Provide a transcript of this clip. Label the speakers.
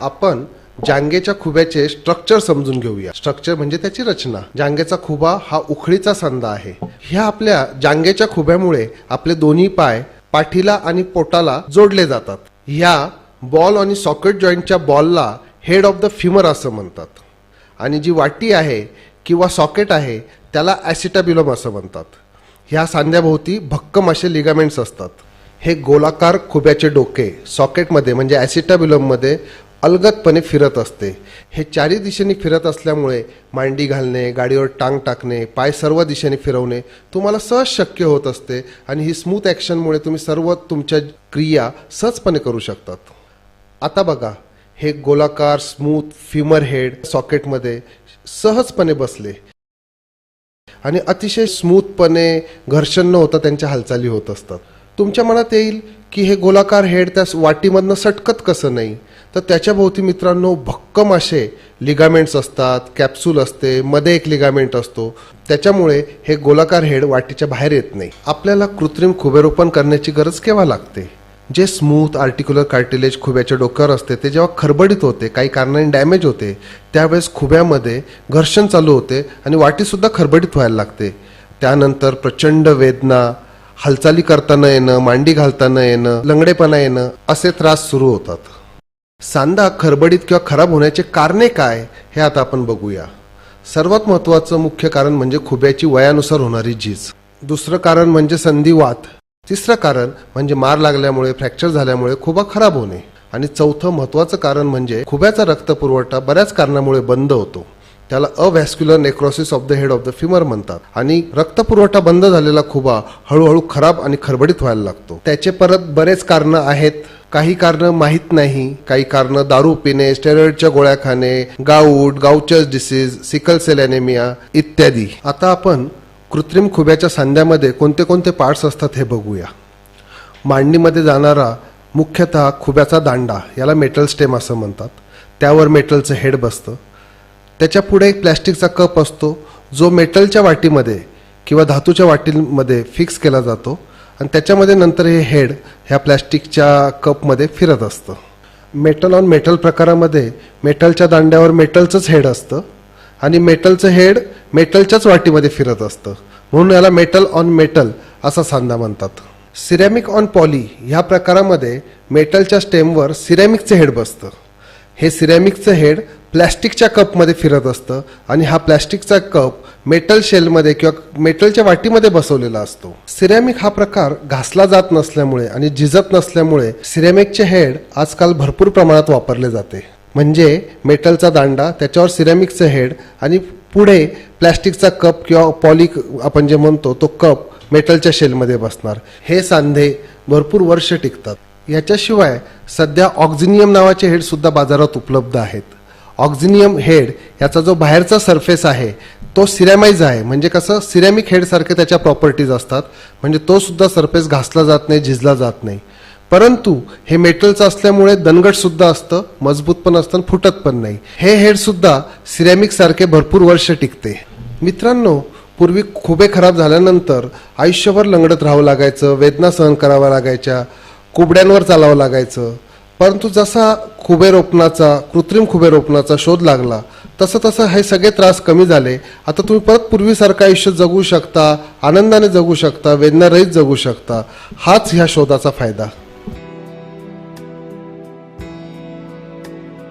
Speaker 1: आपण जांगेच्या खुब्याचे स्ट्रक्चर समजून घेऊया. स्ट्रक्चर म्हणजे त्याची रचना. जांगेचा खुबा हा उखळीचा सांधा आहे. ह्या आपल्या जांगेच्या खुब्यामुळे आपले दोन्ही पाय पाठीला आणि पोटाला जोडले जातात. ह्या बॉल आणि सॉकेट जॉईंटच्या बॉलला हेड ऑफ द फिमर असं म्हणतात. आणि जी वाटी आहे किंवा सॉकेट आहे त्याला ॲसिटाबिलम असं म्हणतात. ह्या सांध्याभोवती भक्कम असे लिगामेंट्स असतात. हे गोलाकार खुब्याचे डोके सॉकेटमध्ये म्हणजे ॲसिटाबिलममध्ये अलगदपणे फिरत असते. हे चारी दिशेने फिरत असल्यामुळे मांडी घालणे गाडीवर टांग टाकणे पाय सर्व दिशेने फिरवणे तुम्हाला सहज शक्य होत असते आणि ही स्मूथ ॲक्शनमुळे तुम्ही सर्व तुमच्या क्रिया सहजपणे करू शकतात. आता बघा हे गोलाकार स्मूथ फिमर हेड सॉकेटमध्ये सहजपणे बसले. आणि अतिशय स्मूथपणे घर्षण न होता त्यांच्या हालचाली होत असतात. तुमच्या मनात येईल की हे गोलाकार हेड त्या वाटीमधनं सटकत कसं नाही? तर त्याच्याभोवती मित्रांनो भक्कम असे लिगामेंट्स असतात कॅप्सूल असते मध्ये एक लिगामेंट असतो. त्याच्यामुळे हे गोलाकार हेड वाटीच्या बाहेर येत नाही. आपल्याला कृत्रिम खुबेरोपण करण्याची गरज केव्हा लागते? जे स्मूथ आर्टिक्युलर कार्टिलेज खुब्याच्या डोक्यावर असते ते जेव्हा खरबडीत होते काही कारणाने डॅमेज होते त्यावेळेस खुब्यामध्ये घर्षण चालू होते आणि वाटीसुद्धा खरबडीत व्हायला लागते. त्यानंतर प्रचंड वेदना हालचाली करताना येणं मांडी घालताना येणं लंगडेपणा येणं असे त्रास सुरू होतात. सांधा खरबडीत किंवा खराब होण्याचे कारणे काय हे आता आपण बघूया. सर्वात महत्त्वाचं मुख्य कारण म्हणजे खुब्याची वयानुसार होणारी झीज. दुसरं कारण म्हणजे संधिवात तिसरं कारण म्हणजे मार लागल्यामुळे फ्रॅक्चर झाल्यामुळे खुबा खराब होणे. आणि चौथं महत्त्वाचं कारण म्हणजे खुब्याचा रक्तपुरवठा बऱ्याच कारणामुळे बंद होतो. त्याला avascular necrosis of the head of the femur म्हणतात. आणि रक्तपुरवठा बंद झालेला खुबा हळूहळू खराब आणि खरबडीत व्हायला लागतो. त्याचे परत बरेच कारणं आहेत. काही कारणं माहीत नाही. काही कारणं दारू पिणे स्टेरॉइडच्या गोळ्या खाणे gout Gaucher's disease sickle cell anaemia इत्यादी. आता आपण कृत्रिम खुब्याच्या सांध्यामध्ये कोणते कोणते पार्ट्स असतात हे बघूया. मांडणीमध्ये जाणारा मुख्यतः खुब्याचा दांडा याला मेटल स्टेम असं म्हणतात. त्यावर मेटलचं हेड बसतं. त्याच्या पुढे एक प्लॅस्टिकचा कप असतो जो मेटलच्या वाटीमध्ये किंवा धातूच्या वाटीमध्ये फिक्स केला जातो आणि त्याच्यामध्ये नंतर हे हेड ह्या प्लॅस्टिकच्या कपमध्ये फिरत असतं. मेटल ऑन मेटल प्रकारामध्ये मेटलच्या दांड्यावर मेटलचंच हेड असतं आणि मेटलचं हेड मेटलच्याच वाटीमध्ये फिरत असतं. म्हणून याला मेटल ऑन मेटल असा सांधा म्हणतात. सिरॅमिक ऑन पॉली ह्या प्रकारामध्ये मेटलच्या स्टेमवर सिरॅमिकचं हेड बसतं. हे सिरॅमिकचं हेड प्लॅस्टिकच्या कपमध्ये फिरत असतं आणि हा प्लॅस्टिकचा कप मेटल शेलमध्ये किंवा मेटलच्या वाटीमध्ये बसवलेला असतो. सिरॅमिक हा प्रकार घासला जात नसल्यामुळे आणि झिजत नसल्यामुळे सिरॅमिकचे हेड आजकाल भरपूर प्रमाणात वापरले जाते. म्हणजे मेटलचा दांडा त्याच्यावर सिरॅमिकचं हेड आणि पुढे प्लॅस्टिकचा कप किंवा पॉलिक आपण जे म्हणतो तो कप मेटलच्या शेलमध्ये बसणार. हे सांधे भरपूर वर्ष टिकतात. याच्याशिवाय सध्या ऑक्झिनियम नावाचे हेडसुद्धा बाजारात उपलब्ध आहेत. ऑक्झिनियम हेड याचा जो बाहेरचा सरफेस आहे तो सिरॅमाइज आहे. म्हणजे कसं? सिरॅमिक हेडसारखे त्याच्या प्रॉपर्टीज असतात. म्हणजे तो सुद्धा सरफेस घासला जात नाही झिजला जात नाही. परंतु हे मेटलचं असल्यामुळे दणगटसुद्धा असतं मजबूत पण असतं आणि फुटत पण नाही. हे हेडसुद्धा सिरॅमिकसारखे भरपूर वर्ष टिकते. मित्रांनो पूर्वी खुबे खराब झाल्यानंतर आयुष्यभर लंगडत राहावं लागायचं वेदना सहन कराव्या लागायच्या कुबड्यांवर चालावं लागायचं. परंतु जसा खुबेरोपणाचा कृत्रिम खुबेरोपणाचा शोध लागला तसं तसं हे सगळे त्रास कमी झाले. आता तुम्ही परत पूर्वीसारखं आयुष्य जगू शकता आनंदाने जगू शकता वेदनारहित जगू शकता. हाच ह्या शोधाचा फायदा.